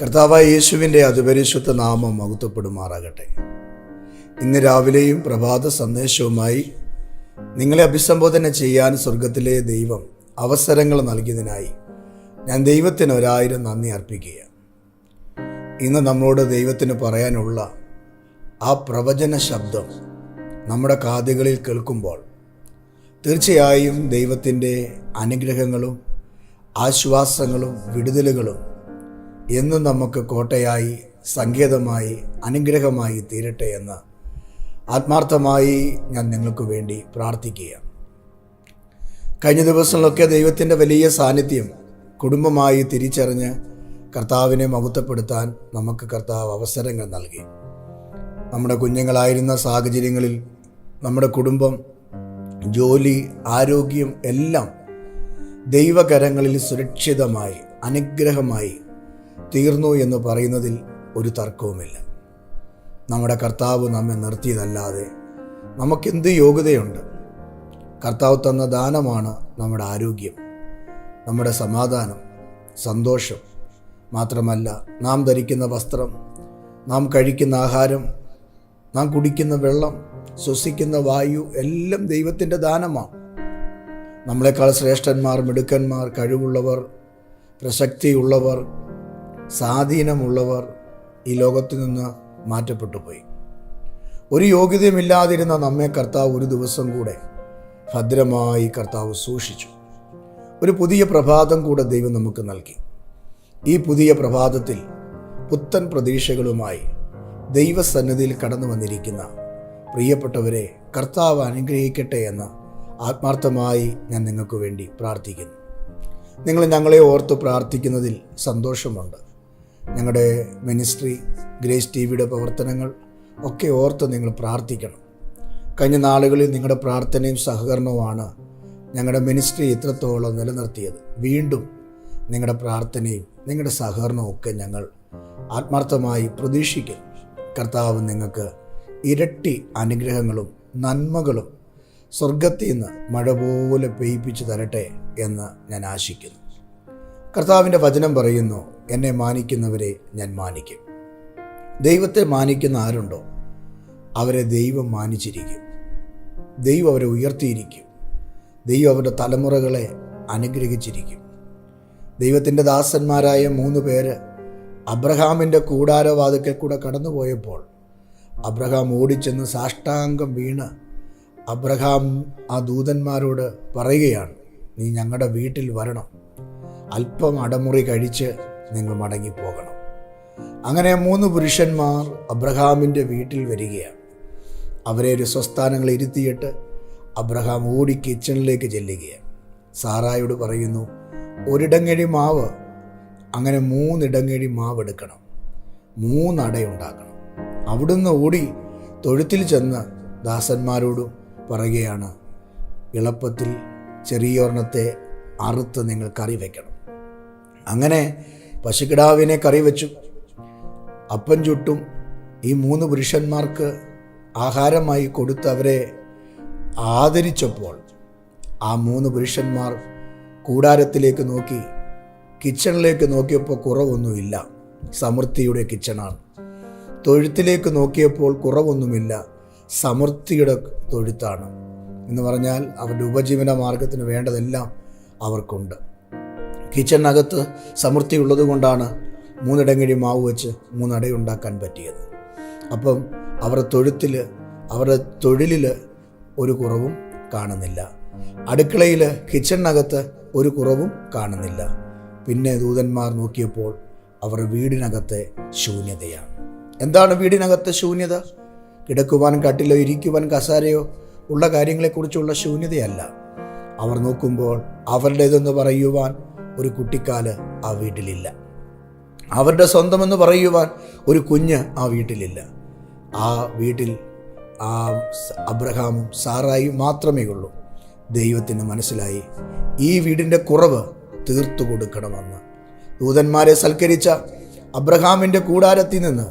കർത്താവായ യേശുവിന്റെ അതിപരിശുദ്ധ നാമം മഹത്വപ്പെടുമാറാകട്ടെ. ഇന്ന് രാവിലെയും പ്രഭാത സന്ദേശവുമായി നിങ്ങളെ അഭിസംബോധന ചെയ്യാൻ സ്വർഗത്തിലെ ദൈവം അവസരങ്ങൾ നൽകിയതിനായി ഞാൻ ദൈവത്തിന് ഒരായിരം നന്ദി അർപ്പിക്കുക ഇന്ന് നമ്മളോട് ദൈവത്തിന് പറയാനുള്ള ആ പ്രവചന ശബ്ദം നമ്മുടെ കാതുകളിൽ കേൾക്കുമ്പോൾ തീർച്ചയായും ദൈവത്തിന്റെ അനുഗ്രഹങ്ങളും ആശ്വാസങ്ങളും വിടുതലുകളും എന്നും നമുക്ക് കോട്ടയായി സങ്കേതമായി അനുഗ്രഹമായി തീരട്ടെ എന്ന് ആത്മാർത്ഥമായി ഞാൻ നിങ്ങൾക്ക് വേണ്ടി പ്രാർത്ഥിക്കുക കഴിഞ്ഞ ദിവസങ്ങളിലൊക്കെ ദൈവത്തിന്റെ വലിയ സാന്നിധ്യം കുടുംബമായി തിരിച്ചറിഞ്ഞ് കർത്താവിനെ മഹത്വപ്പെടുത്താൻ നമുക്ക് കർത്താവ് അവസരങ്ങൾ നൽകി. നമ്മുടെ കുഞ്ഞുങ്ങളായിരുന്ന സാഹചര്യങ്ങളിൽ നമ്മുടെ കുടുംബം ജോലി ആരോഗ്യം എല്ലാം ദൈവകരങ്ങളിൽ സുരക്ഷിതമായി അനുഗ്രഹമായി തീർന്നു എന്ന് പറയുന്നതിൽ ഒരു തർക്കവുമില്ല. നമ്മുടെ കർത്താവ് നമ്മെ നിർത്തിയതല്ലാതെ നമുക്കെന്ത് യോഗ്യതയുണ്ട്? കർത്താവ് തന്ന ദാനമാണ് നമ്മുടെ ആരോഗ്യം നമ്മുടെ സമാധാനം സന്തോഷം. മാത്രമല്ല നാം ധരിക്കുന്ന വസ്ത്രം നാം കഴിക്കുന്ന ആഹാരം നാം കുടിക്കുന്ന വെള്ളം ശ്വസിക്കുന്ന വായു എല്ലാം ദൈവത്തിന്റെ ദാനമാണ്. നമ്മളെക്കാൾ ശ്രേഷ്ഠന്മാർ മിടുക്കന്മാർ കഴിവുള്ളവർ പ്രസക്തിയുള്ളവർ സ്വാധീനമുള്ളവർ ഈ ലോകത്തു നിന്ന് മാറ്റപ്പെട്ടു പോയി ഒരു യോഗ്യതയുമില്ലാതിരുന്ന നമ്മെ കർത്താവ് ഒരു ദിവസം കൂടെ ഭദ്രമായി കർത്താവ് സൂക്ഷിച്ചു. ഒരു പുതിയ പ്രഭാതം കൂടെ ദൈവം നമുക്ക് നൽകി. ഈ പുതിയ പ്രഭാതത്തിൽ പുത്തൻ പ്രതീക്ഷകളുമായി ദൈവസന്നിധിയിൽ കടന്നു വന്നിരിക്കുന്ന പ്രിയപ്പെട്ടവരെ കർത്താവ് അനുഗ്രഹിക്കട്ടെ എന്ന് ആത്മാർത്ഥമായി ഞാൻ നിങ്ങൾക്ക് വേണ്ടി പ്രാർത്ഥിക്കുന്നു. നിങ്ങൾ ഞങ്ങളെ ഓർത്ത് പ്രാർത്ഥിക്കുന്നതിൽ സന്തോഷമുണ്ട്. ഞങ്ങളുടെ മിനിസ്ട്രി ഗ്രേസ് ടി വിയുടെ പ്രവർത്തനങ്ങൾ ഒക്കെ ഓർത്ത് നിങ്ങൾ പ്രാർത്ഥിക്കണം. കഴിഞ്ഞ നാളുകളിൽ നിങ്ങളുടെ പ്രാർത്ഥനയും സഹകരണവുമാണ് ഞങ്ങളുടെ മിനിസ്ട്രി ഇത്രത്തോളം നിലനിർത്തിയത്. വീണ്ടും നിങ്ങളുടെ പ്രാർത്ഥനയും നിങ്ങളുടെ സഹകരണവും ഒക്കെ ഞങ്ങൾ ആത്മാർത്ഥമായി പ്രതീക്ഷിക്കുന്നു. കർത്താവ് നിങ്ങൾക്ക് ഇരട്ടി അനുഗ്രഹങ്ങളും നന്മകളും സ്വർഗത്തിൽ നിന്ന് മഴ പോലെ പെയ്പ്പിച്ചു തരട്ടെ എന്ന് ഞാൻ ആശിക്കുന്നു. കർത്താവിന്റെ വചനം പറയുന്നു എന്നെ മാനിക്കുന്നവരെ ഞാൻ മാനിക്കും. ദൈവത്തെ മാനിക്കുന്ന ആരുണ്ടോ? അവരെ ദൈവം മാനിച്ചിരിക്കും. ദൈവം അവരെ ഉയർത്തിയിരിക്കും. ദൈവം അവരുടെ തലമുറകളെ അനുഗ്രഹിച്ചിരിക്കും. ദൈവത്തിന്റെ ദാസന്മാരായ മൂന്ന് പേര് അബ്രഹാമിന്റെ കൂടാരവാതിക്കൽ കൂടെ കടന്നുപോയപ്പോൾ അബ്രഹാം ഓടിച്ചെന്ന് സാഷ്ടാംഗം വീണ് അബ്രഹാം ആ ദൂതന്മാരോട് പറയുകയാണ് നീ ഞങ്ങളുടെ വീട്ടിൽ വരണം. അല്പം അടമുറി കഴിച്ച് നിങ്ങൾ മടങ്ങിപ്പോകണം. അങ്ങനെ മൂന്ന് പുരുഷന്മാർ അബ്രഹാമിന്റെ വീട്ടിൽ വരികയാണ്. അവരെ ഒരു സ്വസ്ഥാനങ്ങൾ ഇരുത്തിയിട്ട് അബ്രഹാം ഓടി കിച്ചണിലേക്ക് ചെല്ലുകയാണ്. സാറായോട് പറയുന്നു ഒരിടങ്ങഴി മാവ്. അങ്ങനെ മൂന്നിടങ്ങഴി മാവ് എടുക്കണം മൂന്നടയുണ്ടാക്കണം. അവിടുന്ന് ഓടി തൊഴുത്തിൽ ചെന്ന് ദാസന്മാരോടും പറയുകയാണ് എളുപ്പത്തിൽ ചെറിയൊരെണ്ണത്തെ അറുത്ത് നിങ്ങൾ കറി വയ്ക്കണം അങ്ങനെ പശുക്കിടാവിനെ കറി വെച്ചു. അപ്പൻ ചുട്ടും ഈ മൂന്ന് പുരുഷന്മാർക്ക് ആഹാരമായി കൊടുത്ത് അവരെ ആദരിച്ചപ്പോൾ ആ മൂന്ന് പുരുഷന്മാർ കൂടാരത്തിലേക്ക് നോക്കി കിച്ചണിലേക്ക് നോക്കിയപ്പോൾ കുറവൊന്നുമില്ല. സമൃദ്ധിയുടെ കിച്ചണാണ്. തൊഴുത്തിലേക്ക് നോക്കിയപ്പോൾ കുറവൊന്നുമില്ല. സമൃദ്ധിയുടെ തൊഴുത്താണ് എന്ന് പറഞ്ഞാൽ അവരുടെ ഉപജീവന മാർഗത്തിന് വേണ്ടതെല്ലാം അവർക്കുണ്ട്. കിച്ചണിനകത്ത് സമൃദ്ധി ഉള്ളതുകൊണ്ടാണ് മൂന്നിടങ്ങഴി മാവ് വെച്ച് മൂന്നടയുണ്ടാക്കാൻ പറ്റിയത്. അപ്പം അവരുടെ തൊഴുത്തിൽ അവരുടെ തൊഴിലിൽ ഒരു കുറവും കാണുന്നില്ല. അടുക്കളയിൽ കിച്ചണിനകത്ത് ഒരു കുറവും കാണുന്നില്ല. പിന്നെ ദൂതന്മാർ നോക്കിയപ്പോൾ അവർ വീടിനകത്തെ ശൂന്യതയാണ്. എന്താണ് വീടിനകത്തെ ശൂന്യത? കിടക്കുവാൻ കട്ടിലോ ഇരിക്കുവാൻ കസാരയോ ഉള്ള കാര്യങ്ങളെക്കുറിച്ചുള്ള ശൂന്യതയല്ല. അവർ നോക്കുമ്പോൾ അവരുടേതെന്ന് പറയുവാൻ ഒരു കുട്ടിക്കാൽ ആ വീട്ടിലില്ല. അവരുടെ സ്വന്തമെന്ന് പറയുവാൻ ഒരു കുഞ്ഞ് ആ വീട്ടിലില്ല. ആ വീട്ടിൽ ആ അബ്രഹാമും സാറായും മാത്രമേ ഉള്ളൂ. ദൈവത്തിന് മനസ്സിലായി ഈ വീടിന്റെ കുറവ് തീർത്തു കൊടുക്കണമെന്ന്. ദൂതന്മാരെ സൽക്കരിച്ച അബ്രഹാമിന്റെ കൂടാരത്തിൽ നിന്ന്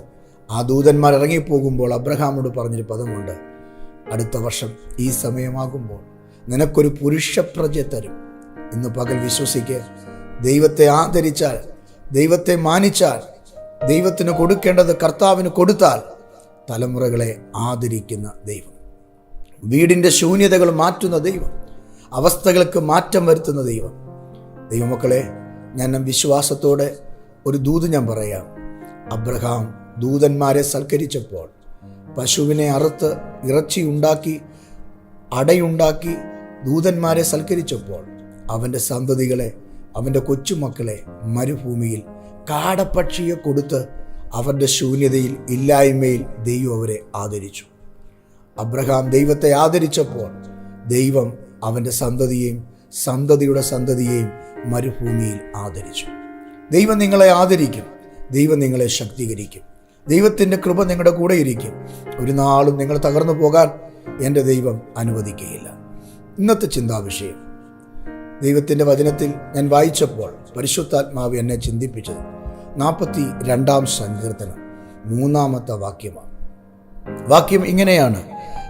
ആ ദൂതന്മാർ ഇറങ്ങിപ്പോകുമ്പോൾ അബ്രഹാമോട് പറഞ്ഞൊരു പദമുണ്ട്. അടുത്ത വർഷം ഈ സമയമാകുമ്പോൾ നിനക്കൊരു പുരുഷപ്രജ തരും. ഇന്ന് പകൽ വിശ്വസിക്ക്. ദൈവത്തെ ആദരിച്ചാൽ ദൈവത്തെ മാനിച്ചാൽ ദൈവത്തിന് കൊടുക്കേണ്ടത് കർത്താവിന് കൊടുത്താൽ തലമുറകളെ ആദരിക്കുന്ന ദൈവം. വീടിന്റെ ശൂന്യതകൾ മാറ്റുന്ന ദൈവം. അവസ്ഥകൾക്ക് മാറ്റം വരുത്തുന്ന ദൈവം. ദൈവമക്കളെ ഞാൻ വിശ്വാസത്തോടെ ഒരു ദൂത് ഞാൻ പറയാം. അബ്രഹാം ദൂതന്മാരെ സൽക്കരിച്ചപ്പോൾ പശുവിനെ അറുത്ത് ഇറച്ചി ഉണ്ടാക്കി അടയുണ്ടാക്കി ദൂതന്മാരെ സൽക്കരിച്ചപ്പോൾ അവന്റെ സന്തതികളെ അവന്റെ കൊച്ചുമക്കളെ മരുഭൂമിയിൽ കാടപ്പക്ഷിയെ കൊടുത്ത് അവരുടെ ശൂന്യതയിൽ ഇല്ലായ്മയിൽ ദൈവം അവരെ ആദരിച്ചു. അബ്രഹാം ദൈവത്തെ ആദരിച്ചപ്പോൾ ദൈവം അവന്റെ സന്തതിയെയും സന്തതിയുടെ സന്തതിയെയും മരുഭൂമിയിൽ ആദരിച്ചു. ദൈവം നിങ്ങളെ ആദരിക്കും. ദൈവം നിങ്ങളെ ശക്തീകരിക്കും. ദൈവത്തിന്റെ കൃപ നിങ്ങളുടെ കൂടെ ഇരിക്കും. ഒരു നാളും നിങ്ങൾ തകർന്നു പോകാൻ എന്റെ ദൈവം അനുവദിക്കുകയില്ല. ഇന്നത്തെ ചിന്താവിഷയം. ദൈവത്തിന്റെ വചനത്തിൽ ഞാൻ വായിച്ചപ്പോൾ പരിശുദ്ധാത്മാവ് എന്നെ ചിന്തിപ്പിച്ചത്. നാൽപ്പത്തി രണ്ടാം സങ്കീർത്തനം മൂന്നാമത്തെ വാക്യമാണ്. വാക്യം ഇങ്ങനെയാണ്.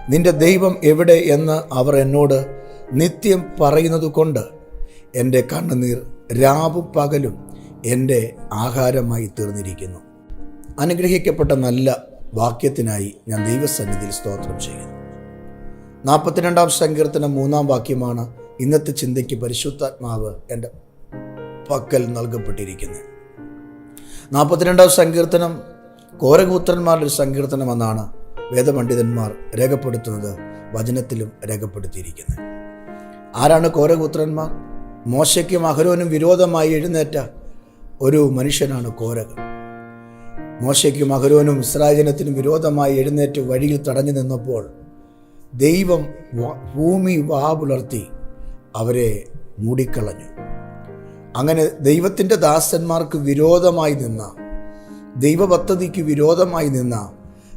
നിന്റെ ദൈവം എവിടെ എന്ന് അവർ എന്നോട് നിത്യം പറയുന്നത് കൊണ്ട് എന്റെ കണ്ണുനീർ രാവും പകലും എന്റെ ആഹാരമായി തീർന്നിരിക്കുന്നു. അനുഗ്രഹിക്കപ്പെട്ട നല്ല വാക്യത്തിനായി ഞാൻ ദൈവസന്നിധിയിൽ സ്തോത്രം ചെയ്യുന്നു. നാൽപ്പത്തിരണ്ടാം സങ്കീർത്തനം മൂന്നാം വാക്യമാണ്. ഇന്നത്തെ ചിന്തയ്ക്ക് പരിശുദ്ധാത്മാവ് എന്റെ പക്കൽ നൽകപ്പെട്ടിരിക്കുന്നത് നാൽപ്പത്തിരണ്ടാം സങ്കീർത്തനം കോരകപുത്രന്മാരുടെ ഒരു സങ്കീർത്തനം എന്നാണ് വേദപണ്ഡിതന്മാർ രേഖപ്പെടുത്തുന്നത് വചനത്തിലും രേഖപ്പെടുത്തിയിരിക്കുന്നത്. ആരാണ് കോരകപുത്രന്മാർ? മോശയ്ക്കും അഹരോനും വിരോധമായി എഴുന്നേറ്റ ഒരു മനുഷ്യനാണ് കോരകൻ. മോശയ്ക്കും അഹരോനും ഇസ്രായേലിനത്തിനും വിരോധമായി എഴുന്നേറ്റ് വഴിയിൽ തടഞ്ഞു നിന്നപ്പോൾ ദൈവം ഭൂമി വാ വാപുലർത്തി അവരെ മൂടിക്കളഞ്ഞു. അങ്ങനെ ദൈവത്തിന്റെ ദാസന്മാർക്ക് വിരോധമായി നിന്ന ദൈവപദ്ധതിക്ക് വിരോധമായി നിന്ന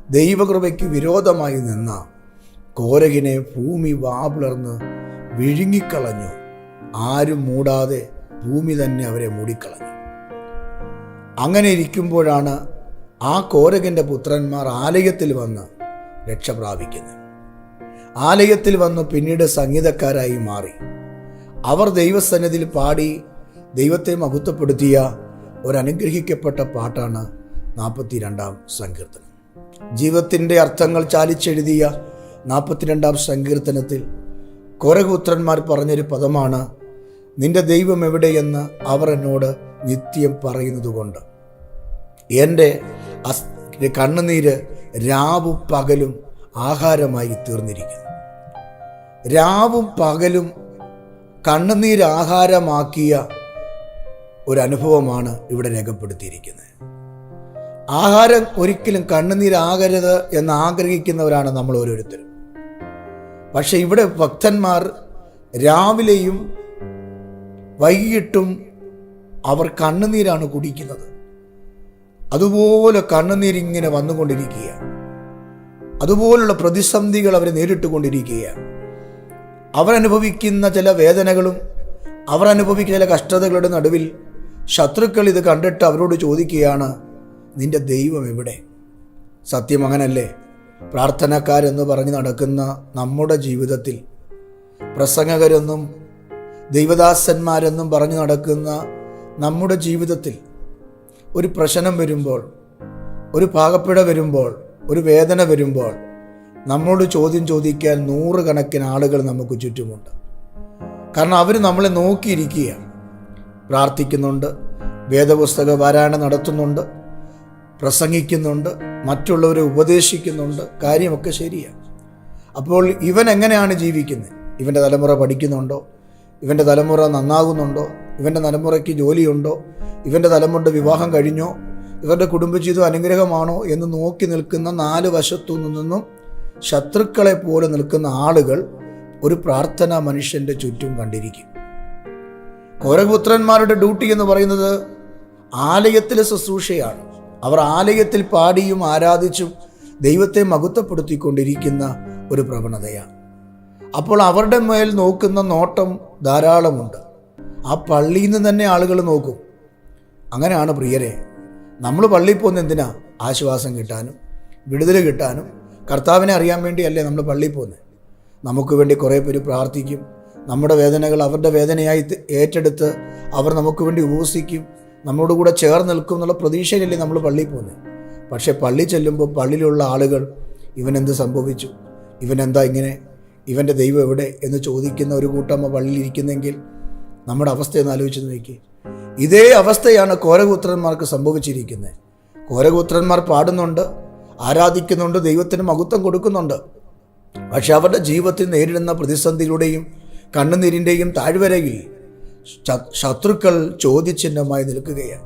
ദൈവകൃപയ്ക്ക് വിരോധമായി നിന്ന കോരകിനെ ഭൂമി വാപിളർന്ന് വിഴുങ്ങിക്കളഞ്ഞു. ആരും മൂടാതെ ഭൂമി തന്നെ അവരെ മൂടിക്കളഞ്ഞു. അങ്ങനെ ഇരിക്കുമ്പോഴാണ് ആ കോരകന്റെ പുത്രന്മാർ ആലയത്തിൽ വന്ന് രക്ഷ പ്രാപിക്കുന്നത് ആലയത്തിൽ വന്ന് പിന്നീട് സംഗീതക്കാരായി മാറി. അവർ ദൈവസന്നിധിയിൽ പാടി ദൈവത്തെ മഹത്വപ്പെടുത്തിയ ഒരനുഗ്രഹിക്കപ്പെട്ട പാട്ടാണ് നാൽപ്പത്തിരണ്ടാം സങ്കീർത്തനം. ജീവിതത്തിന്റെ അർത്ഥങ്ങൾ ചാലിച്ചെഴുതിയ നാൽപ്പത്തിരണ്ടാം സങ്കീർത്തനത്തിൽ കൊരപുത്രന്മാർ പറഞ്ഞൊരു പദമാണ് നിന്റെ ദൈവം എവിടെയെന്ന് അവർ എന്നോട് നിത്യം പറയുന്നതുകൊണ്ട്. എന്റെ കണ്ണുനീര് രാവും പകലും ആഹാരമായി തീർന്നിരിക്കുന്നു. രാവും പകലും കണ്ണുനീര് ആഹാരമാക്കിയ ഒരു അനുഭവമാണ് ഇവിടെ രേഖപ്പെടുത്തിയിരിക്കുന്നത്. ആഹാരം ഒരിക്കലും കണ്ണുനീരാകരുത് എന്ന് ആഗ്രഹിക്കുന്നവരാണ് നമ്മൾ ഓരോരുത്തരും. പക്ഷെ ഇവിടെ ഭക്തന്മാർ രാവിലെയും വൈകിട്ടും അവർ കണ്ണുനീരാണ് കുടിക്കുന്നത്. അതുപോലെ കണ്ണുനീരിങ്ങനെ വന്നുകൊണ്ടിരിക്കുകയാണ്. അതുപോലുള്ള പ്രതിസന്ധികൾ അവർ നേരിട്ടുകൊണ്ടിരിക്കുകയാണ്. അവരനുഭവിക്കുന്ന ചില വേദനകളും അവർ അനുഭവിക്കുന്ന ചില കഷ്ടതകളുടെ നടുവിൽ ശത്രുക്കൾ ഇത് കണ്ടിട്ട് അവരോട് ചോദിക്കുകയാണ് നിന്റെ ദൈവം എവിടെ? സത്യം അങ്ങനല്ലേ. പ്രാർത്ഥനക്കാരെന്ന് പറഞ്ഞ് നടക്കുന്ന നമ്മുടെ ജീവിതത്തിൽ പ്രസംഗകരെന്നും ദൈവദാസന്മാരെന്നും പറഞ്ഞു നടക്കുന്ന നമ്മുടെ ജീവിതത്തിൽ ഒരു പ്രശ്നം വരുമ്പോൾ ഒരു പാകപ്പിഴ വരുമ്പോൾ ഒരു വേദന വരുമ്പോൾ നമ്മോട് ചോദ്യം ചോദിക്കാൻ നൂറുകണക്കിന് ആളുകൾ നമുക്ക് ചുറ്റുമുണ്ട്. കാരണം അവർ നമ്മളെ നോക്കിയിരിക്കുകയാണ്. പ്രാർത്ഥിക്കുന്നുണ്ട് വേദപുസ്തക പാരായണം നടത്തുന്നുണ്ട് പ്രസംഗിക്കുന്നുണ്ട് മറ്റുള്ളവരെ ഉപദേശിക്കുന്നുണ്ട് കാര്യമൊക്കെ ശരിയാണ്. അപ്പോൾ ഇവൻ എങ്ങനെയാണ് ജീവിക്കുന്നത്? ഇവന്റെ തലമുറ പഠിക്കുന്നുണ്ടോ? ഇവന്റെ തലമുറ നന്നാകുന്നുണ്ടോ? ഇവന്റെ തലമുറയ്ക്ക് ജോലിയുണ്ടോ? ഇവന്റെ തലമുറയുടെ വിവാഹം കഴിഞ്ഞോ? ഇവരുടെ കുടുംബജീവിതം അനുഗ്രഹമാണോ എന്ന് നോക്കി നിൽക്കുന്ന നാല് വശത്തു നിന്നും ശത്രുക്കളെ പോലെ നിൽക്കുന്ന ആളുകൾ ഒരു പ്രാർത്ഥന മനുഷ്യന്റെ ചുറ്റും കണ്ടിരിക്കും. കോരപുത്രന്മാരുടെ ഡ്യൂട്ടി എന്ന് പറയുന്നത് ആലയത്തിലെ ശുശ്രൂഷയാണ്. അവർ ആലയത്തിൽ പാടിയും ആരാധിച്ചും ദൈവത്തെ മഹത്വപ്പെടുത്തിക്കൊണ്ടിരിക്കുന്ന ഒരു പ്രവണതയാണ്. അപ്പോൾ അവരുടെ മേൽ നോക്കുന്ന നോട്ടം ധാരാളമുണ്ട്. ആ പള്ളിയിൽ നിന്ന് തന്നെ ആളുകൾ നോക്കും. അങ്ങനെയാണ് പ്രിയരെ നമ്മൾ പള്ളിയിൽ പോകുന്ന എന്തിനാ? ആശ്വാസം കിട്ടാനും വിടുതൽ കിട്ടാനും കർത്താവിനെ അറിയാൻ വേണ്ടിയല്ലേ നമ്മൾ പള്ളിയിൽ പോകുന്നത് നമുക്ക് വേണ്ടി കുറേ പേര് പ്രാർത്ഥിക്കും. നമ്മുടെ വേദനകൾ അവരുടെ വേദനയായി ഏറ്റെടുത്ത് അവർ നമുക്ക് വേണ്ടി ഉപസിക്കും. നമ്മളോട് കൂടെ ചേർന്ന് നിൽക്കും എന്നുള്ള പ്രതീക്ഷയിലല്ലേ നമ്മൾ പള്ളിയിൽ പോകുന്നത് പക്ഷേ പള്ളി ചെല്ലുമ്പോൾ പള്ളിയിലുള്ള ആളുകൾ ഇവനെന്ത് സംഭവിച്ചു? ഇവനെന്താ ഇങ്ങനെ? ഇവന്റെ ദൈവം എവിടെ? എന്ന് ചോദിക്കുന്ന ഒരു കൂട്ടമ്മ പള്ളിയിൽ ഇരിക്കുന്നെങ്കിൽ നമ്മുടെ അവസ്ഥയൊന്ന് ആലോചിച്ച് നോക്കി ഇതേ അവസ്ഥയാണ് കോരകൂത്രന്മാർക്ക് സംഭവിച്ചിരിക്കുന്നത് കോരകൂത്രന്മാർ പാടുന്നുണ്ട്. ആരാധിക്കുന്നുണ്ട് ദൈവത്തിന് മഹത്വം കൊടുക്കുന്നുണ്ട്. പക്ഷെ അവരുടെ ജീവിതത്തിൽ നേരിടുന്ന പ്രതിസന്ധിയിലൂടെയും കണ്ണുനീരിന്റെയും താഴ്വരയിൽ ശത്രുക്കൾ ചോദ്യചിഹ്നമായി നിൽക്കുകയാണ്.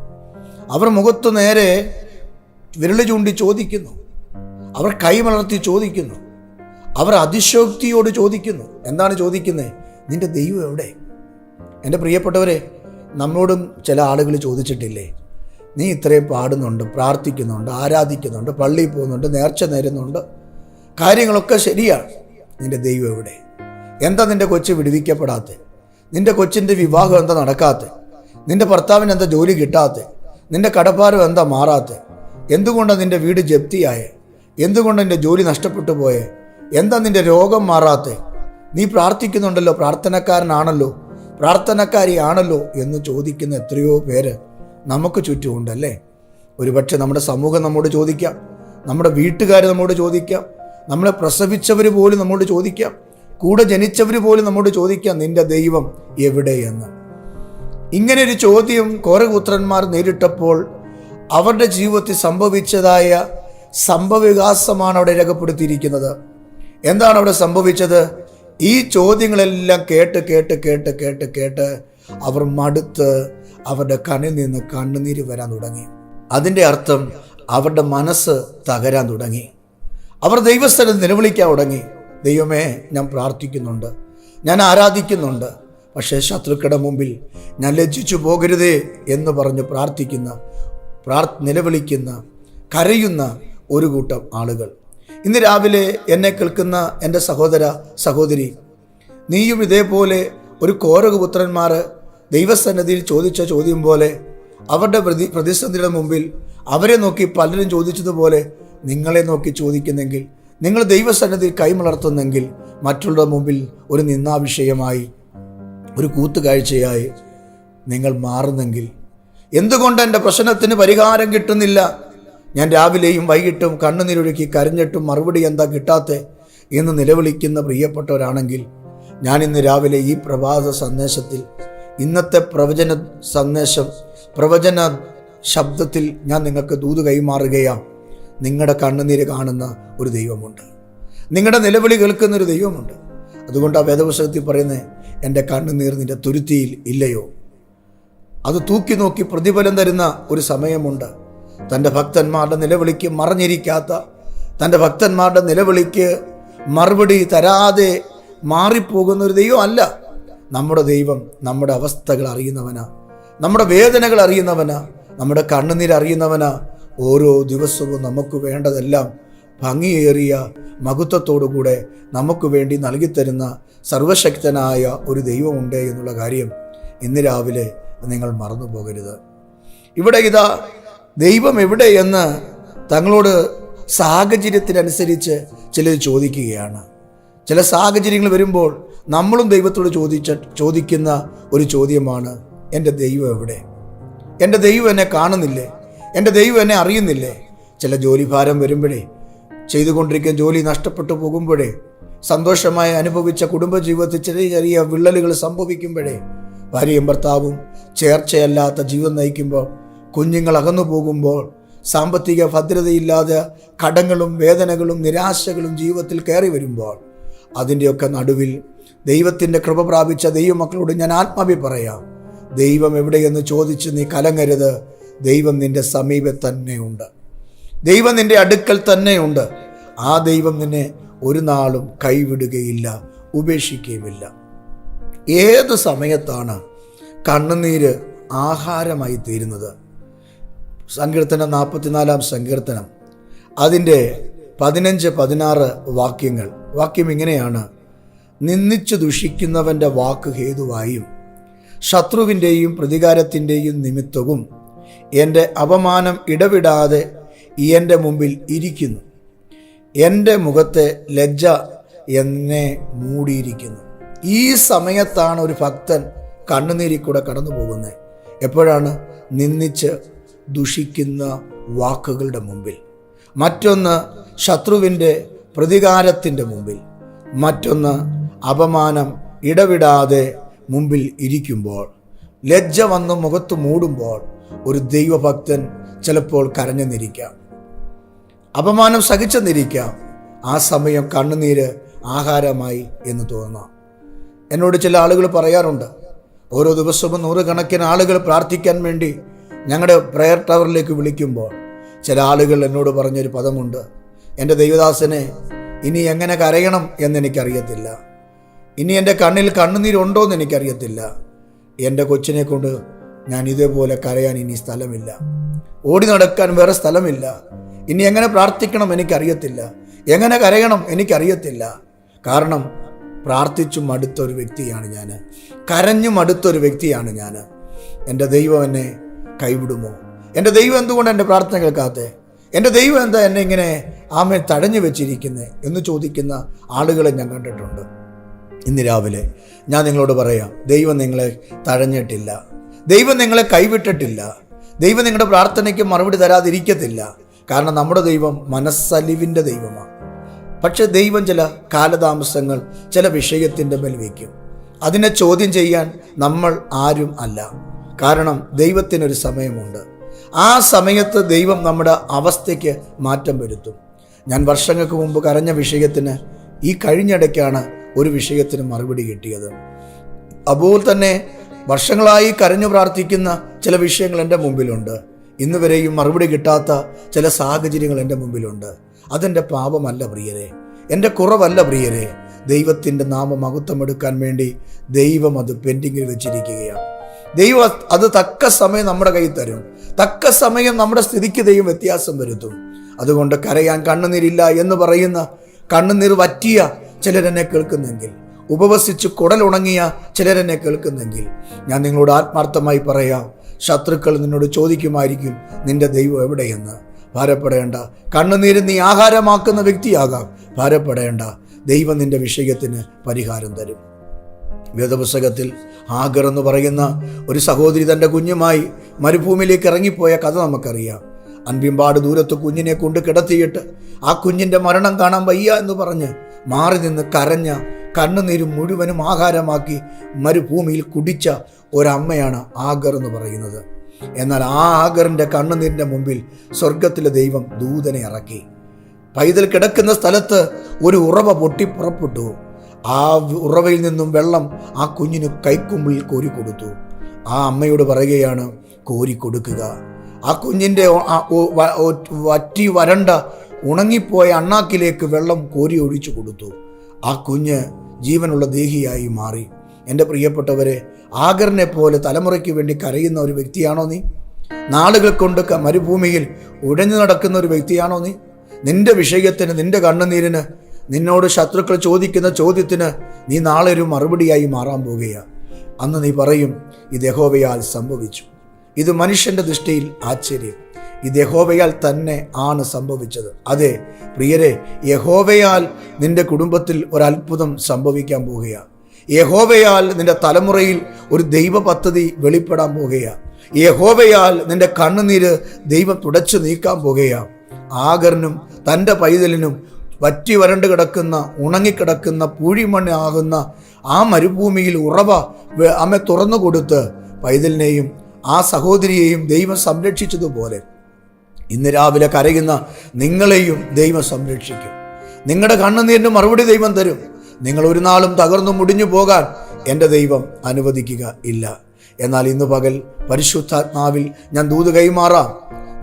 അവർ മുഖത്തു നേരെ വിരൽ ചൂണ്ടി ചോദിക്കുന്നു. അവർ കൈമലർത്തി ചോദിക്കുന്നു. അവർ അതിശോക്തിയോട് ചോദിക്കുന്നു. എന്താണ് ചോദിക്കുന്നത്? നിന്റെ ദൈവം എവിടെ? എന്റെ പ്രിയപ്പെട്ടവരെ നമ്മളോടും ചില ആളുകൾ ചോദിച്ചിട്ടില്ലേ? നീ ഇത്രയും പാടുന്നുണ്ട് പ്രാർത്ഥിക്കുന്നുണ്ട് ആരാധിക്കുന്നുണ്ട് പള്ളിയിൽ പോകുന്നുണ്ട് നേർച്ച നേരുന്നുണ്ട്. കാര്യങ്ങളൊക്കെ ശരിയാണ്. നിന്റെ ദൈവം എവിടെ? എന്താ നിന്റെ കൊച്ച് വിടുവിക്കപ്പെടാത്ത? നിന്റെ കൊച്ചിന്റെ വിവാഹം എന്താ നടക്കാത്ത? നിന്റെ ഭർത്താവിന് എന്താ ജോലി കിട്ടാത്ത? നിന്റെ കടപ്പാരം എന്താ മാറാത്ത? എന്തുകൊണ്ടാണ് നിന്റെ വീട് ജപ്തിയായേ? എന്തുകൊണ്ടാണ് നിന്റെ ജോലി നഷ്ടപ്പെട്ടു പോയേ? എന്താ നിന്റെ രോഗം മാറാത്ത? നീ പ്രാർത്ഥിക്കുന്നുണ്ടല്ലോ പ്രാർത്ഥനക്കാരനാണല്ലോ പ്രാർത്ഥനക്കാരിയാണല്ലോ എന്ന് ചോദിക്കുന്ന എത്രയോ പേര് നമുക്ക് ചുറ്റുമുണ്ടല്ലേ? ഒരുപക്ഷെ നമ്മുടെ സമൂഹം നമ്മോട് ചോദിക്കാം. നമ്മുടെ വീട്ടുകാർ നമ്മോട് ചോദിക്കാം. നമ്മളെ പ്രസവിച്ചവർ പോലും നമ്മോട് ചോദിക്കാം. കൂടെ ജനിച്ചവർ പോലും നമ്മോട് ചോദിക്കാം നിന്റെ ദൈവം എവിടെയെന്ന്? ഇങ്ങനെ ഒരു ചോദ്യം കോരപുത്രന്മാർ നേരിട്ടപ്പോൾ അവരുടെ ജീവിതത്തിൽ സംഭവിച്ചതായ സംഭവവികാസമാണ് അവിടെ രേഖപ്പെടുത്തിയിരിക്കുന്നത്. എന്താണ് അവിടെ സംഭവിച്ചത്? ഈ ചോദ്യങ്ങളെല്ലാം കേട്ട് കേട്ട് കേട്ട് കേട്ട് കേട്ട് അവർ മടുത്ത് അവരുടെ കണ്ണിൽ നിന്ന് കണ്ണുനീര് വരാൻ തുടങ്ങി. അതിന്റെ അർത്ഥം അവരുടെ മനസ്സ് തകരാൻ തുടങ്ങി. അവർ ദൈവസ്ഥലത്ത് നിലവിളിക്കാൻ തുടങ്ങി. ദൈവമേ ഞാൻ പ്രാർത്ഥിക്കുന്നുണ്ട്. ഞാൻ ആരാധിക്കുന്നുണ്ട്. പക്ഷേ ശത്രുക്കളുടെ മുമ്പിൽ ഞാൻ ലജ്ജിച്ചു പോകരുതേ എന്ന് പറഞ്ഞ് പ്രാർത്ഥിക്കുന്ന പ്രാർ നിലവിളിക്കുന്ന കരയുന്ന ഒരു കൂട്ടം ആളുകൾ. ഇന്ന് രാവിലെ എന്നെ കേൾക്കുന്ന എന്റെ സഹോദര സഹോദരി നീയും ഇതേപോലെ ഒരു കോരകപുത്രന്മാർ ദൈവസന്നിധിയിൽ ചോദിച്ച ചോദ്യം പോലെ അവരുടെ പ്രതി പ്രതിസന്ധിയുടെ മുമ്പിൽ അവരെ നോക്കി പലരും ചോദിച്ചതുപോലെ നിങ്ങളെ നോക്കി ചോദിക്കുന്നെങ്കിൽ നിങ്ങൾ ദൈവസന്നിധിയിൽ കൈമലർത്തുന്നെങ്കിൽ മറ്റുള്ളവരുടെ മുമ്പിൽ ഒരു നിന്നാവിഷയമായി ഒരു കൂത്തുകാഴ്ചയായി നിങ്ങൾ മാറുന്നെങ്കിൽ. എന്തുകൊണ്ട് എന്റെ പ്രശ്നത്തിന് പരിഹാരം കിട്ടുന്നില്ല? ഞാൻ രാവിലെയും വൈകിട്ടും കണ്ണുനീരൊഴുക്കി കരഞ്ഞിട്ടും മറുപടി എന്താ കിട്ടാത്തെ എന്ന് നിലവിളിക്കുന്ന പ്രിയപ്പെട്ടവരാണെങ്കിൽ ഞാൻ ഇന്ന് രാവിലെ ഈ പ്രഭാത സന്ദേശത്തിൽ ഇന്നത്തെ പ്രവചന സന്ദേശം പ്രവചന ശബ്ദത്തിൽ ഞാൻ നിങ്ങൾക്ക് ദൂത് കൈമാറുകയാണ് നിങ്ങളുടെ കണ്ണുനീര് കാണുന്ന ഒരു ദൈവമുണ്ട്. നിങ്ങളുടെ നിലവിളി കേൾക്കുന്ന ഒരു ദൈവമുണ്ട്. അതുകൊണ്ട് ആ വേദപുസ്തകത്തിൽ പറയുന്നത് എന്റെ കണ്ണുനീർ നിന്റെ തുരുത്തിയിൽ ഇല്ലയോ? അത് തൂക്കി നോക്കി പ്രതിഫലം തരുന്ന ഒരു സമയമുണ്ട്. തന്റെ ഭക്തന്മാരുടെ നിലവിളിക്ക് മറഞ്ഞിരിക്കാത്ത തന്റെ ഭക്തന്മാരുടെ നിലവിളിക്ക് മറുപടി തരാതെ മാറിപ്പോകുന്ന ഒരു ദൈവം അല്ല നമ്മുടെ ദൈവം നമ്മുടെ അവസ്ഥകൾ അറിയുന്നവനാ. നമ്മുടെ വേദനകൾ അറിയുന്നവനാ. നമ്മുടെ കണ്ണുനീര് അറിയുന്നവനാ. ഓരോ ദിവസവും നമുക്ക് വേണ്ടതെല്ലാം ഭംഗിയേറിയ മഹത്വത്തോടുകൂടെ നമുക്ക് വേണ്ടി നൽകിത്തരുന്ന സർവശക്തനായ ഒരു ദൈവമുണ്ട് എന്നുള്ള കാര്യം ഇന്ന് രാവിലെ നിങ്ങൾ മറന്നു പോകരുത് ഇവിടെ ഇതാ ദൈവം എവിടെയെന്ന് തങ്ങളോട് സാഹചര്യത്തിനനുസരിച്ച് ചിലർ ചോദിക്കുകയാണ്. ചില സാഹചര്യങ്ങൾ വരുമ്പോൾ നമ്മളും ദൈവത്തോട് ചോദിച്ച ചോദിക്കുന്ന ഒരു ചോദ്യമാണ് എന്റെ ദൈവം എവിടെ? എന്റെ ദൈവം എന്നെ കാണുന്നില്ലേ? എന്റെ ദൈവം എന്നെ അറിയുന്നില്ലേ? ചില ജോലിഭാരം വരുമ്പോഴേ ചെയ്തുകൊണ്ടിരിക്കുന്ന ജോലി നഷ്ടപ്പെട്ടു പോകുമ്പോഴേ സന്തോഷമായി അനുഭവിച്ച കുടുംബജീവിതത്തിൽ ചെറിയ ചെറിയ വിള്ളലുകൾ സംഭവിക്കുമ്പോഴേ ഭാര്യയും ഭർത്താവും ചേർച്ചയല്ലാത്ത ജീവിതം നയിക്കുമ്പോൾ കുഞ്ഞുങ്ങൾ അകന്നു പോകുമ്പോൾ സാമ്പത്തിക ഭദ്രതയില്ലാതെ കടങ്ങളും വേദനകളും നിരാശകളും ജീവിതത്തിൽ കയറി വരുമ്പോൾ അതിന്റെയൊക്കെ നടുവിൽ ദൈവത്തിന്റെ കൃപ പ്രാപിച്ച ദൈവമക്കളോട് ഞാൻ ആത്മാവി പറയാം. ദൈവം എവിടെയെന്ന് ചോദിച്ച് നീ കലങ്ങരുത്. ദൈവം നിന്റെ സമീപം തന്നെയുണ്ട്. ദൈവം നിന്റെ അടുക്കൽ തന്നെയുണ്ട്. ആ ദൈവം നിന്നെ ഒരു നാളും കൈവിടുകയില്ല ഉപേക്ഷിക്കുകയുമില്ല. ഏത് സമയത്താണ് കണ്ണുനീര് ആഹാരമായി തീരുന്നത്? സങ്കീർത്തനം നാൽപ്പത്തിനാലാം സങ്കീർത്തനം. അതിന്റെ പതിനഞ്ച് പതിനാറ് വാക്യങ്ങൾ. വാക്യം ഇങ്ങനെയാണ്. നിന്ദിച്ചു ദുഷിക്കുന്നവന്റെ വാക്ക് ഹേതുവായും ശത്രുവിന്റെയും പ്രതികാരത്തിന്റെയും നിമിത്തവും എന്റെ അപമാനം ഇടവിടാതെ എന്റെ മുമ്പിൽ ഇരിക്കുന്നു. എന്റെ മുഖത്തെ ലജ്ജ എന്നെ മൂടിയിരിക്കുന്നു. ഈ സമയത്താണ് ഒരു ഭക്തൻ കണ്ണുനീരിൽ കൂടെ കടന്നു പോകുന്നത്. എപ്പോഴാണ്? നിന്ദിച്ച് ദുഷിക്കുന്ന വാക്കുകളുടെ മുമ്പിൽ. മറ്റൊന്ന് ശത്രുവിന്റെ പ്രതികാരത്തിന്റെ മുമ്പിൽ. മറ്റൊന്ന് അപമാനം ഇടവിടാതെ മുമ്പിൽ ഇരിക്കുമ്പോൾ. ലജ്ജ വന്ന് മുഖത്ത് മൂടുമ്പോൾ ഒരു ദൈവഭക്തൻ ചിലപ്പോൾ കരഞ്ഞെന്നിരിക്കാം അപമാനം സഹിച്ചെന്നിരിക്കാം ആ സമയം കണ്ണുനീര് ആഹാരമായി എന്ന് തോന്നാം. എന്നോട് ചില ആളുകൾ പറയാറുണ്ട് ഓരോ ദിവസവും നൂറുകണക്കിന് ആളുകൾ പ്രാർത്ഥിക്കാൻ വേണ്ടി ഞങ്ങളുടെ പ്രയർ ടവറിലേക്ക് വിളിക്കുമ്പോൾ ചില ആളുകൾ എന്നോട് പറഞ്ഞൊരു പദമുണ്ട്. എന്റെ ദൈവദാസനെ ഇനി എങ്ങനെ കരയണം എന്നെനിക്കറിയത്തില്ല. ഇനി എന്റെ കണ്ണിൽ കണ്ണുനീരുണ്ടോ എന്ന് എനിക്കറിയത്തില്ല. എന്റെ കൊച്ചിനെ കൊണ്ട് ഞാൻ ഇതേപോലെ കരയാൻ ഇനി സ്ഥലമില്ല. ഓടി നടക്കാൻ വേറെ സ്ഥലമില്ല. ഇനി എങ്ങനെ പ്രാർത്ഥിക്കണം എനിക്കറിയത്തില്ല. എങ്ങനെ കരയണം എനിക്കറിയത്തില്ല. കാരണം പ്രാർത്ഥിച്ചു മടുത്ത ഒരു വ്യക്തിയാണ് ഞാൻ. കരഞ്ഞും മടുത്ത ഒരു വ്യക്തിയാണ് ഞാൻ. എന്റെ ദൈവം എന്നെ കൈവിടുമോ? എന്റെ ദൈവം എന്തുകൊണ്ട് എന്റെ പ്രാർത്ഥന കേൾക്കാത്തെ? എന്റെ ദൈവം എന്താ എന്നെ ഇങ്ങനെ ആമേ തടഞ്ഞു വെച്ചിരിക്കുന്നത് എന്ന് ചോദിക്കുന്ന ആളുകളെ ഞാൻ കണ്ടിട്ടുണ്ട്. ഇന്ന് രാവിലെ ഞാൻ നിങ്ങളോട് പറയാം ദൈവം നിങ്ങളെ തഴഞ്ഞിട്ടില്ല. ദൈവം നിങ്ങളെ കൈവിട്ടിട്ടില്ല. ദൈവം നിങ്ങളുടെ പ്രാർത്ഥനയ്ക്ക് മറുപടി തരാതിരിക്കത്തില്ല. കാരണം നമ്മുടെ ദൈവം മനസ്സലിവിന്റെ ദൈവമാണ്. പക്ഷെ ദൈവം ചില കാലതാമസങ്ങൾ ചില വിഷയത്തിന്റെ മേൽ വയ്ക്കും. അതിനെ ചോദ്യം ചെയ്യാൻ നമ്മൾ ആരും അല്ല. കാരണം ദൈവത്തിനൊരു സമയമുണ്ട്. ആ സമയത്ത് ദൈവം നമ്മുടെ അവസ്ഥയ്ക്ക് മാറ്റം വരുത്തും. ഞാൻ വർഷങ്ങൾക്ക് മുമ്പ് കരഞ്ഞ വിഷയത്തിന് ഈ കഴിഞ്ഞിടയ്ക്കാണ് ഒരു വിഷയത്തിന് മറുപടി കിട്ടിയത്. അതുപോലെ തന്നെ വർഷങ്ങളായി കരഞ്ഞു പ്രാർത്ഥിക്കുന്ന ചില വിഷയങ്ങൾ എന്റെ മുമ്പിലുണ്ട്. ഇന്ന് വരെയും മറുപടി കിട്ടാത്ത ചില സാഹചര്യങ്ങൾ എന്റെ മുമ്പിലുണ്ട്. അതെന്റെ പാപമല്ല പ്രിയരെ. എന്റെ കുറവല്ല പ്രിയരെ. ദൈവത്തിന്റെ നാമമഹത്വം എടുക്കാൻ വേണ്ടി ദൈവം അത് പെൻഡിങ്ങിൽ വെച്ചിരിക്കുകയാണ്. ദൈവം അത് തക്ക സമയം നമ്മുടെ കയ്യിൽ തരും. തക്ക സമയം നമ്മുടെ സ്ഥിതിക്ക് ദൈവം വ്യത്യാസം വരുത്തും. അതുകൊണ്ട് കരയാൻ കണ്ണുനീരില്ല എന്ന് പറയുന്ന കണ്ണുനീർ വറ്റിയ ചിലരെന്നെ കേൾക്കുന്നെങ്കിൽ ഉപവസിച്ച് കുടലുണങ്ങിയ ചിലരെന്നെ കേൾക്കുന്നെങ്കിൽ ഞാൻ നിങ്ങളോട് ആത്മാർത്ഥമായി പറയാം ശത്രുക്കൾ നിന്നോട് ചോദിക്കുമായിരിക്കും നിന്റെ ദൈവം എവിടെയെന്ന്? ഭാരപ്പെടേണ്ട. കണ്ണുനീര് നീ ആഹാരമാക്കുന്ന വ്യക്തിയാകാം. ഭാരപ്പെടേണ്ട. ദൈവം നിന്റെ വിഷയത്തിന് പരിഹാരം തരും. വേദപുസ്തകത്തിൽ ആഗർ എന്ന് പറയുന്ന ഒരു സഹോദരി തന്റെ കുഞ്ഞുമായി മരുഭൂമിയിലേക്ക് ഇറങ്ങിപ്പോയ കഥ നമുക്കറിയാം. അൻപിമ്പാട് ദൂരത്ത് കുഞ്ഞിനെ കൊണ്ട് കിടത്തിയിട്ട് ആ കുഞ്ഞിന്റെ മരണം കാണാൻ വയ്യ എന്ന് പറഞ്ഞ് മാറി നിന്ന് കരഞ്ഞ കണ്ണുനീരും മുഴുവനും ആഹാരമാക്കി മരുഭൂമിയിൽ കുടിച്ച ഒരമ്മയാണ് ആഗർ എന്ന് പറയുന്നത്. എന്നാൽ ആ ആഗറിന്റെ കണ്ണുനീരിന്റെ മുമ്പിൽ സ്വർഗത്തിലെ ദൈവം ദൂതനെ ഇറക്കി. പൈതൽ കിടക്കുന്ന സ്ഥലത്ത് ഒരു ഉറവ പൊട്ടി പുറപ്പെട്ടു. ആ ഉറവയിൽ നിന്നും വെള്ളം ആ കുഞ്ഞിന് കൈക്കുമ്പിൽ കോരി കൊടുത്തു. ആ അമ്മയോട് പറയുകയാണ് കോരി കൊടുക്കുക. ആ കുഞ്ഞിന്റെ വറ്റി വരണ്ട ഉണങ്ങിപ്പോയ അണ്ണാക്കിലേക്ക് വെള്ളം കോരി ഒഴിച്ചു കൊടുത്തു. ആ കുഞ്ഞ് ജീവനുള്ള ദേഹിയായി മാറി. എന്റെ പ്രിയപ്പെട്ടവരെ ആഗറിനെ പോലെ തലമുറയ്ക്ക് വേണ്ടി കരയുന്ന ഒരു വ്യക്തിയാണോ നീ? നാളുകൾ കൊണ്ട് മരുഭൂമിയിൽ ഉഴഞ്ഞു നടക്കുന്ന ഒരു വ്യക്തിയാണോ നീ? നിന്റെ വിഷയത്തിന് നിന്റെ കണ്ണുനീരിന് നിന്നോട് ശത്രുക്കൾ ചോദിക്കുന്ന ചോദ്യത്തിന് നീ നാളെ ഒരു മറുപടിയായി മാറാൻ പോകുകയാണ് അന്ന് നീ പറയും ഇത് യഹോവയാൽ സംഭവിച്ചു. ഇത് മനുഷ്യന്റെ ദൃഷ്ടിയിൽ ആശ്ചര്യം. ഇത് യഹോവയാൽ തന്നെ ആണ് സംഭവിച്ചത്. അതെ പ്രിയരെ യഹോവയാൽ നിന്റെ കുടുംബത്തിൽ ഒരത്ഭുതം സംഭവിക്കാൻ പോവുകയാണ് യഹോവയാൽ നിന്റെ തലമുറയിൽ ഒരു ദൈവ പദ്ധതി വെളിപ്പെടാൻ പോകുകയാണ് യഹോവയാൽ നിന്റെ കണ്ണുനീര് ദൈവം തുടച്ചു നീക്കാൻ പോകുകയാണ് ആഗറിനും തന്റെ പൈതലിനും വറ്റി വരണ്ട് കിടക്കുന്ന ഉണങ്ങിക്കിടക്കുന്ന പൂഴിമണ്ണാകുന്ന ആ മരുഭൂമിയിൽ ഉറവ അമ്മ തുറന്നു കൊടുത്ത് പൈതലിനെയും ആ സഹോദരിയെയും ദൈവം സംരക്ഷിച്ചതുപോലെ ഇന്ന് രാവിലെ കരയുന്ന നിങ്ങളെയും ദൈവം സംരക്ഷിക്കും. നിങ്ങളുടെ കണ്ണുനീരിന് മറുപടി ദൈവം തരും. നിങ്ങൾ ഒരു നാളും തകർന്നു മുടിഞ്ഞു പോകാൻ എന്റെ ദൈവം അനുവദിക്കുക ഇല്ല. എന്നാൽ ഇന്ന് പകൽ പരിശുദ്ധാത്മാവിൽ ഞാൻ ദൂത് കൈമാറാം.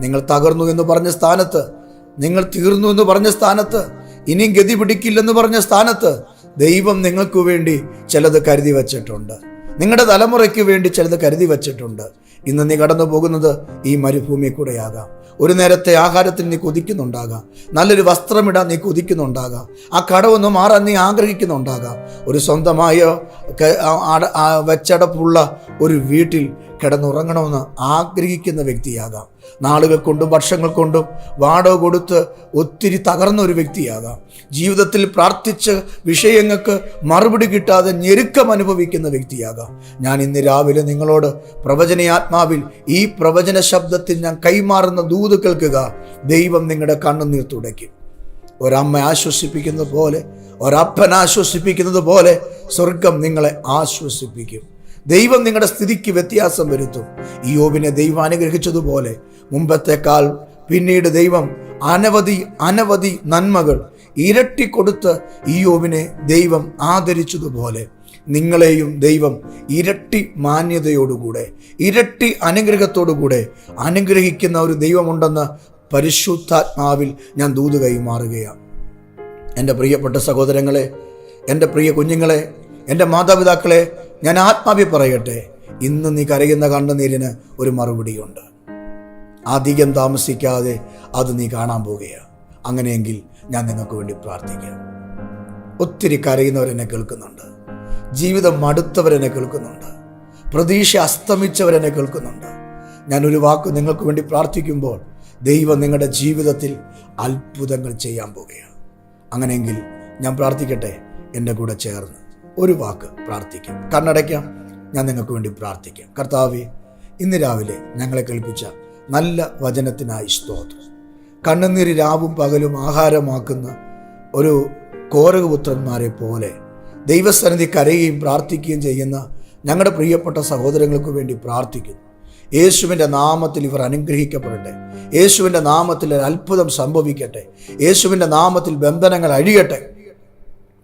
നിങ്ങൾ തകർന്നു എന്ന് പറഞ്ഞ സ്ഥാനത്ത് നിങ്ങൾ തീർന്നു എന്ന് പറഞ്ഞ സ്ഥാനത്ത് ഇനിയും ഗതി പിടിക്കില്ലെന്ന് പറഞ്ഞ സ്ഥാനത്ത് ദൈവം നിങ്ങൾക്ക് വേണ്ടി ചിലത് കരുതി വച്ചിട്ടുണ്ട്. നിങ്ങളുടെ തലമുറയ്ക്ക് വേണ്ടി ചിലത് കരുതി വച്ചിട്ടുണ്ട്. ഇന്ന് നീ കടന്നു പോകുന്നത് ഈ മരുഭൂമി കൂടെയാകാം. ഒരു നേരത്തെ ആഹാരത്തിന് നീ കൊതിക്കുന്നുണ്ടാകാം. നല്ലൊരു വസ്ത്രമിടാൻ നീ കൊതിക്കുന്നുണ്ടാകാം. ആ കടവൊന്ന് മാറാൻ നീ ആഗ്രഹിക്കുന്നുണ്ടാകാം. ഒരു സ്വന്തമായ വെച്ചടപ്പുള്ള ഒരു വീട്ടിൽ കിടന്നുറങ്ങണമെന്ന് ആഗ്രഹിക്കുന്ന വ്യക്തിയാകാം. നാളുകൾ കൊണ്ടും വർഷങ്ങൾ കൊണ്ടും വാടക കൊടുത്ത് ഒത്തിരി തകർന്ന ഒരു വ്യക്തിയാകാം. ജീവിതത്തിൽ പ്രാർത്ഥിച്ച വിഷയങ്ങൾക്ക് മറുപടി കിട്ടാതെ ഞെരുക്കം അനുഭവിക്കുന്ന വ്യക്തിയാകാം. ഞാൻ ഇന്ന് രാവിലെ നിങ്ങളോട് പ്രവചനയാത്മാവിൽ ഈ പ്രവചന ശബ്ദത്തിൽ ഞാൻ കൈമാറുന്ന ദൂത് കേൾക്കുക. ദൈവം നിങ്ങളുടെ കണ്ണുനീർ തുടയ്ക്കും. ഒരമ്മ ആശ്വസിപ്പിക്കുന്നത് പോലെ ഒരപ്പൻ ആശ്വസിപ്പിക്കുന്നത് പോലെ സ്വർഗം നിങ്ങളെ ആശ്വസിപ്പിക്കും. ദൈവം നിങ്ങളുടെ സ്ഥിതിക്ക് വ്യത്യാസം വരുത്തും. ഈ യോബിനെ ദൈവം അനുഗ്രഹിച്ചതുപോലെ മുമ്പത്തെക്കാൾ പിന്നീട് ദൈവം അനവധി അനവധി നന്മകൾ ഇരട്ടി കൊടുത്ത് ഈ യോബിനെ ദൈവം ആദരിച്ചതുപോലെ നിങ്ങളെയും ദൈവം ഇരട്ടി മാന്യതയോടുകൂടെ ഇരട്ടി അനുഗ്രഹത്തോടുകൂടെ അനുഗ്രഹിക്കുന്ന ഒരു ദൈവമുണ്ടെന്ന് പരിശുദ്ധാത്മാവിൽ ഞാൻ ദൂത് കൈമാറുകയാണ്. എന്റെ പ്രിയപ്പെട്ട സഹോദരങ്ങളെ എന്റെ പ്രിയ കുഞ്ഞുങ്ങളെ എന്റെ മാതാപിതാക്കളെ ഞാൻ ആത്മാവി പറയട്ടെ ഇന്ന് നീ കരയുന്ന കണ്ണുനീരിന് ഒരു മറുപടിയുണ്ട്. അധികം താമസിക്കാതെ അത് നീ കാണാൻ പോവുകയാണ് അങ്ങനെയെങ്കിൽ ഞാൻ നിങ്ങൾക്ക് വേണ്ടി പ്രാർത്ഥിക്കാം. ഒത്തിരി കരയുന്നവരെന്നെ കേൾക്കുന്നുണ്ട്. ജീവിതം മടുത്തവരെന്നെ കേൾക്കുന്നുണ്ട്. പ്രതീക്ഷ അസ്തമിച്ചവരെന്നെ കേൾക്കുന്നുണ്ട്. ഞാൻ ഒരു വാക്ക് നിങ്ങൾക്ക് വേണ്ടി പ്രാർത്ഥിക്കുമ്പോൾ ദൈവം നിങ്ങളുടെ ജീവിതത്തിൽ അത്ഭുതങ്ങൾ ചെയ്യാൻ പോവുകയാണ് അങ്ങനെയെങ്കിൽ ഞാൻ പ്രാർത്ഥിക്കട്ടെ എന്റെ കൂടെ ചേർന്ന്. ഒരു വാക്ക് പ്രാർത്ഥിക്കും. കണ്ണടയ്ക്കാം. ഞാൻ നിങ്ങൾക്ക് വേണ്ടി പ്രാർത്ഥിക്കാം. കർത്താവെ ഇന്ന് രാവിലെ ഞങ്ങളെ കേൾപ്പിച്ച നല്ല വചനത്തിനായി സ്തോത്രം. കണ്ണുനീര് രാവും പകലും ആഹാരമാക്കുന്ന ഒരു കോരകപുത്രന്മാരെ പോലെ ദൈവസന്നിധി കരയുകയും പ്രാർത്ഥിക്കുകയും ചെയ്യുന്ന ഞങ്ങളുടെ പ്രിയപ്പെട്ട സഹോദരങ്ങൾക്ക് വേണ്ടി പ്രാർത്ഥിക്കുന്നു. യേശുവിന്റെ നാമത്തിൽ ഇവർ അനുഗ്രഹിക്കപ്പെടട്ടെ. യേശുവിന്റെ നാമത്തിൽ ഒരു അത്ഭുതം സംഭവിക്കട്ടെ. യേശുവിന്റെ നാമത്തിൽ ബന്ധനങ്ങൾ അഴിയട്ടെ.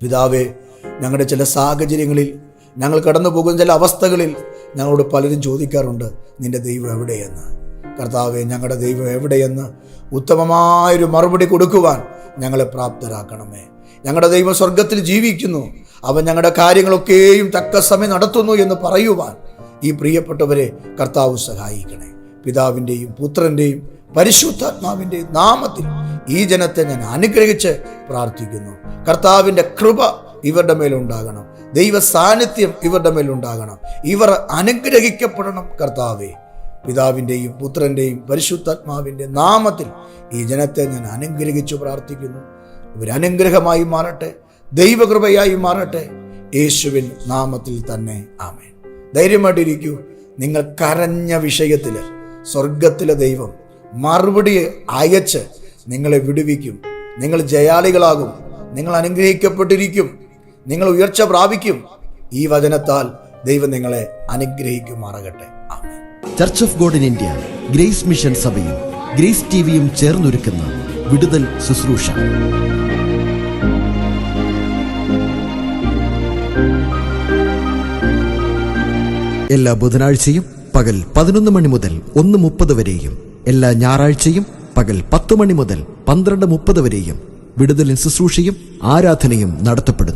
പിതാവേ ഞങ്ങളുടെ ചില സാഹചര്യങ്ങളിൽ ഞങ്ങൾ കടന്നു പോകുന്ന ചില അവസ്ഥകളിൽ ഞങ്ങളോട് പലരും ചോദിക്കാറുണ്ട് നിന്റെ ദൈവം എവിടെയെന്ന്? കർത്താവെ ഞങ്ങളുടെ ദൈവം എവിടെയെന്ന്? ഉത്തമമായൊരു മറുപടി കൊടുക്കുവാൻ ഞങ്ങളെ പ്രാപ്തരാക്കണമേ. ഞങ്ങളുടെ ദൈവം സ്വർഗത്തിൽ ജീവിക്കുന്നു. അവൻ ഞങ്ങളുടെ കാര്യങ്ങളൊക്കെയും തക്ക സമയം നടത്തുന്നു എന്ന് പറയുവാൻ ഈ പ്രിയപ്പെട്ടവരെ കർത്താവ് സഹായിക്കണേ. പിതാവിന്റെയും പുത്രന്റെയും പരിശുദ്ധാത്മാവിന്റെയും നാമത്തിൽ ഈ ജനത്തെ ഞാൻ അനുഗ്രഹിച്ച് പ്രാർത്ഥിക്കുന്നു. കർത്താവിന്റെ കൃപ ഇവരുടെ മേലുണ്ടാകണം. ദൈവ സാന്നിധ്യം ഇവരുടെ മേലുണ്ടാകണം. ഇവർ അനുഗ്രഹിക്കപ്പെടണം കർത്താവേ. പിതാവിന്റെയും പുത്രന്റെയും പരിശുദ്ധാത്മാവിന്റെ നാമത്തിൽ ഈ ജനത്തെ ഞാൻ അനുഗ്രഹിച്ചു പ്രാർത്ഥിക്കുന്നു. ഇവരനുഗ്രഹമായി മാറട്ടെ ദൈവകൃപയായി മാറട്ടെ. യേശുവിൻ നാമത്തിൽ തന്നെ ആമേൻ. ധൈര്യമായിട്ടിരിക്കൂ. നിങ്ങൾ കരഞ്ഞ വിഷയത്തിൽ സ്വർഗത്തിലെ ദൈവം മറുപടി അയച്ച് നിങ്ങളെ വിടുവിക്കും. നിങ്ങൾ ജയാളികളാകും. നിങ്ങൾ അനുഗ്രഹിക്കപ്പെട്ടിരിക്കും. നിങ്ങൾ ഉയർച്ച പ്രാപിക്കും. ഈ വചനത്താൽ ദൈവം നിങ്ങളെ അനുഗ്രഹിക്കുമാറകട്ടെ. Church of God in India grace mission സഭയും ഗ്രേസ് ടിവിയും ചേർന്നൊരുക്കുന്ന വിടുതൽ ശുശ്രൂഷ. എല്ലാ ബുധനാഴ്ചയും പകൽ പതിനൊന്ന് മണി മുതൽ ഒന്ന് മുപ്പത് വരെയും എല്ലാ ഞായറാഴ്ചയും പകൽ പത്ത് മണി മുതൽ പന്ത്രണ്ട് മുപ്പത് വരെയും വിടുതലിൻ ശുശ്രൂഷയും ആരാധനയും നടത്തപ്പെടുന്നു.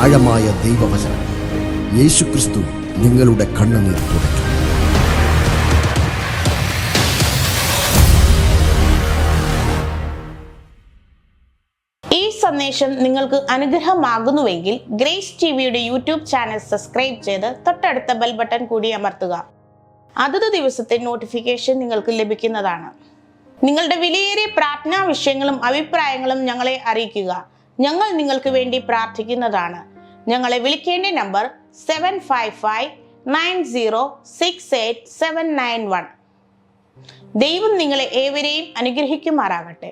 ആഴമായ ദൈവവചനം. യേശുക്രിസ്തു നിങ്ങളുടെ കണ്ണുനീർ തുടയ്ക്കും. ഈ സന്ദേശം നിങ്ങൾക്ക് അനുഗ്രഹമാകുന്നുവെങ്കിൽ ഗ്രേസ് ടി വിയുടെ യൂട്യൂബ് ചാനൽ സബ്സ്ക്രൈബ് ചെയ്ത് തൊട്ടടുത്ത ബെൽ ബട്ടൺ കൂടി അമർത്തുക. അതത് ദിവസത്തെ നോട്ടിഫിക്കേഷൻ നിങ്ങൾക്ക് ലഭിക്കുന്നതാണ്. നിങ്ങളുടെ വിലയേറിയ പ്രാർത്ഥനാ വിഷയങ്ങളും അഭിപ്രായങ്ങളും ഞങ്ങളെ അറിയിക്കുക. ഞങ്ങൾ നിങ്ങൾക്ക് വേണ്ടി പ്രാർത്ഥിക്കുന്നതാണ്. ഞങ്ങളെ വിളിക്കേണ്ട number seven five five nine zero six eight seven nine one ദൈവം നിങ്ങളെ ഏവരെയും അനുഗ്രഹിക്കുമാറാകട്ടെ